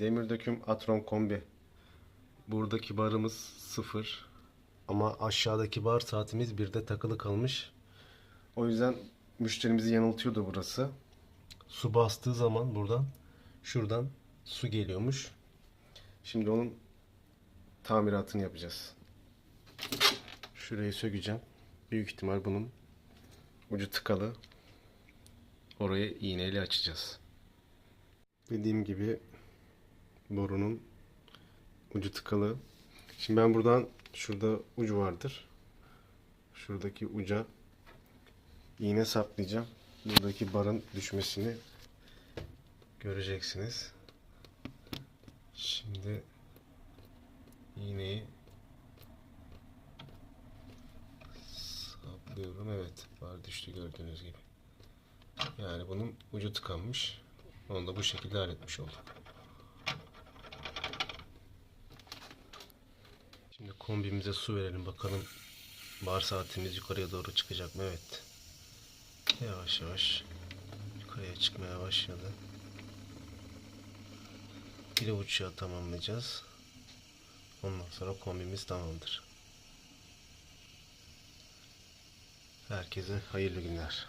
Demir döküm Atron kombi. Buradaki barımız sıfır. Ama aşağıdaki bar saatimiz birde takılı kalmış. O yüzden müşterimizi yanıltıyordu burası. Su bastığı zaman buradan şuradan su geliyormuş. Şimdi onun tamiratını yapacağız. Şurayı sökeceğim. Büyük ihtimal bunun ucu tıkalı. Orayı iğneyle açacağız. Dediğim gibi borunun ucu tıkalı. Şimdi ben buradan şurada ucu vardır. Şuradaki uca iğne saplayacağım. Buradaki barın düşmesini göreceksiniz. Şimdi iğneyi saplıyorum. Evet, bar düştü gördüğünüz gibi. Yani bunun ucu tıkanmış. Onu da bu şekilde halletmiş olduk. Şimdi kombimize su verelim bakalım bar saatimiz yukarıya doğru çıkacak mı? Evet. Yavaş yavaş yukarıya çıkmaya başladı. Bir avuç yağı tamamlayacağız. Ondan sonra kombimiz tamamdır. Herkese hayırlı günler.